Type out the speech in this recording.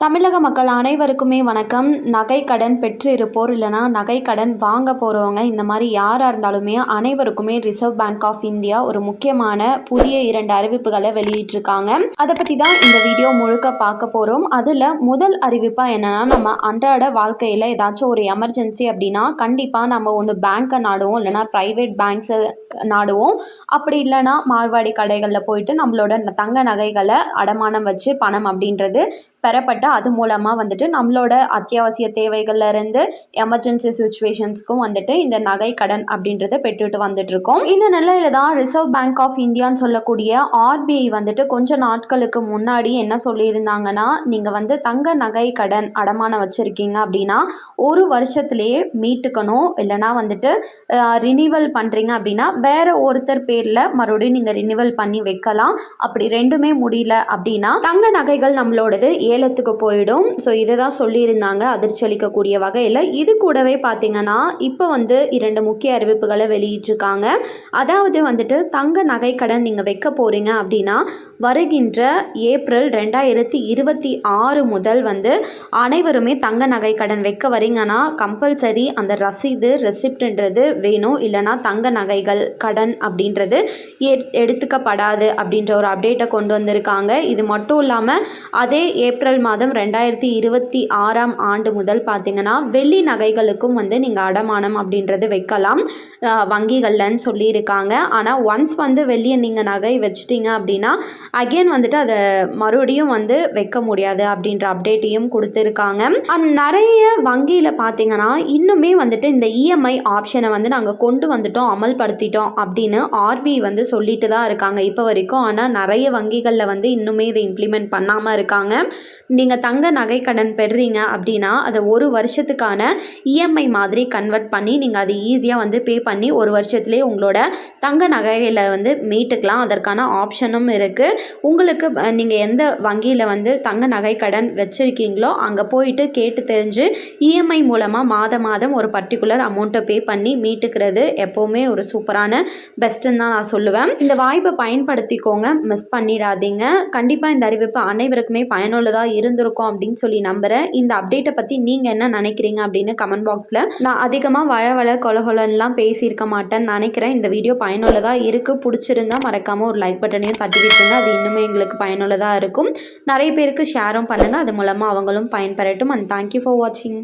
தமிழக மக்கள் அனைவருக்குமே வணக்கம். நகை கடன் பெற்று இருப்போர் இல்லைனா நகை கடன் வாங்க போகிறவங்க இந்த மாதிரி யாராக இருந்தாலுமே அனைவருக்குமே ரிசர்வ் பேங்க் ஆஃப் இந்தியா ஒரு முக்கியமான புதிய இரண்டு அறிவிப்புகளை வெளியிட்டிருக்காங்க. அதை பற்றி தான் இந்த வீடியோ முழுக்க பார்க்க போகிறோம் அதில் முதல் அறிவிப்பாக என்னென்னா நம்ம அன்றாட வாழ்க்கையில் ஏதாச்சும் ஒரு எமர்ஜென்சி அப்படின்னா கண்டிப்பாக நம்ம ஒன்று பேங்க்கை நாடுவோம் இல்லைனா ப்ரைவேட் பேங்க்ஸை நாடுவோம். அப்படி இல்லைனா மார்வாடி கடைகளில் போயிட்டு நம்மளோட தங்க நகைகளை அடமானம் வச்சு பணம் அப்படின்றது பெறப்பட்டு அது மூலமாக வந்துட்டு நம்மளோட அத்தியாவசிய தேவைகள்லேருந்து எமர்ஜென்சி சுச்சுவேஷன்ஸ்க்கும் வந்துட்டு இந்த நகை கடன் அப்படின்றத பெற்றுட்டு வந்துட்ருக்கோம் இந்த நிலையில தான் ரிசர்வ் பேங்க் ஆஃப் இந்தியான்னு சொல்லக்கூடிய ஆர்பிஐ வந்துட்டு கொஞ்ச நாட்களுக்கு முன்னாடி என்ன சொல்லியிருந்தாங்கன்னா நீங்கள் வந்து தங்க நகை கடன் அடமானம் வச்சுருக்கீங்க அப்படின்னா ஒரு வருஷத்துலேயே மீட்டுக்கணும். இல்லைனா வந்துட்டு ரினிவல் பண்ணுறீங்க அப்படின்னா வேற ஒருத்தர் பேரில் மறுபடியும் நீங்கள் ரினிவல் பண்ணி வைக்கலாம். அப்படி ரெண்டுமே முடியல அப்படின்னா தங்க நகைகள் நம்மளோடது ஏலத்துக்கு போயிடும். ஸோ இதை தான் சொல்லியிருந்தாங்க. அதிர்ச்சி அளிக்கக்கூடிய வகையில். இது கூடவே பார்த்தீங்கன்னா இப்போ வந்து இரண்டு முக்கிய அறிவிப்புகளை வெளியிட்டிருக்காங்க. அதாவது வந்துட்டு தங்க நகை கடன் நீங்கள் வைக்க போகிறீங்க அப்படின்னா வருகின்ற ஏப்ரல் ரெண்டாயிரத்தி இருபத்தி ஆறு முதல் வந்து அனைவருமே தங்க நகை கடன் வைக்க வரீங்கன்னா கம்பல்சரி அந்த ரசீது ரெசிப்ட்ன்றது வேணும். இல்லைனா தங்க நகைகள் கடன் அப்படின்றது எடுத்துக்கப்படாது அப்படின்ற ஒரு அப்டேட்டை கொண்டு வந்திருக்காங்க. இது மட்டும் இல்லாமல் அதே ஏப்ரல் மாதம் ரெண்டாயிரத்தி இருபத்தி ஆறாம் ஆண்டு முதல் பார்த்திங்கன்னா வெள்ளி நகைகளுக்கும் வந்து நீங்கள் அடமானம் அப்படின்றது வைக்கலாம். வங்கிகள்லன்னு சொல்லியிருக்காங்க. ஆனால் ஒன்ஸ் வந்து வெளியே நீங்கள் நகை வச்சிட்டிங்க அப்படின்னா அகெயின் வந்துட்டு அதை மறுபடியும் வந்து வைக்க முடியாது அப்படின்ற அப்டேட்டையும் கொடுத்துருக்காங்க. நிறைய வங்கியில் பார்த்தீங்கன்னா இன்னுமே வந்துட்டு இந்த இஎம்ஐ ஆப்ஷனை வந்து நாங்கள் கொண்டு வந்துட்டோம் அமல்படுத்திட்டோம். அப்படின்னு ஆர்பிஐ வந்து சொல்லிட்டு தான் இருக்காங்க இப்போ வரைக்கும். ஆனால் நிறைய வங்கிகளில் வந்து இன்னுமே இதை இம்ப்ளிமெண்ட் பண்ணாமல் இருக்காங்க. நீங்கள் தங்க நகை கடன் பெறுறீங்க அப்படின்னா அதை ஒரு வருஷத்துக்கான இஎம்ஐ மாதிரி கன்வெர்ட் பண்ணி நீங்கள் அதை ஈஸியாக வந்து பே பண்ணி ஒரு வருஷத்துலேயே உங்களோட தங்க நகைகளை வந்து மீட்டுக்கலாம். அதற்கான ஆப்ஷனும் இருக்குது உங்களுக்கு நீங்கள் எந்த வங்கியில் வந்து தங்க நகை கடன் வச்சுருக்கீங்களோ அங்கே போயிட்டு கேட்டு தெரிஞ்சு இஎம்ஐ மூலமாக மாதம் மாதம் ஒரு பர்டிகுலர் அமௌண்ட்டை பே பண்ணி மீட்டுக்கிறது எப்போவுமே ஒரு சூப்பரான பெஸ்ட்டுன்னு தான் நான் சொல்லுவேன். இந்த வாய்ப்பை பயன்படுத்திக்கோங்க. மிஸ் பண்ணிடாதீங்க. கண்டிப்பாக இந்த அறிவிப்பு அனைவருக்குமே பயனுள்ளதாக இருந்திருக்கும் அப்படின்னு சொல்லி நம்புகிறேன் இந்த அப்டேட்டை பற்றி நீங்கள் என்ன நினைக்கிறீங்க அப்படின்னு கமெண்ட் பாக்ஸில் நான் அதிகமாக வள வள கொலகொலன்லாம் பேசியிருக்க மாட்டேன்னு நினைக்கிறேன். இந்த வீடியோ பயனுள்ளதாக இருக்குது பிடிச்சிருந்தா மறக்காமல் ஒரு லைக் பட்டனையும் தட்டி விட்டுருங்க அது இன்னுமே எங்களுக்கு பயனுள்ளதாக இருக்கும். நிறைய பேருக்கு ஷேரும் பண்ணுங்கள் அது மூலமாக அவங்களும் பயன்பெறட்டும். அண்ட் தேங்க்யூ ஃபார் வாட்சிங்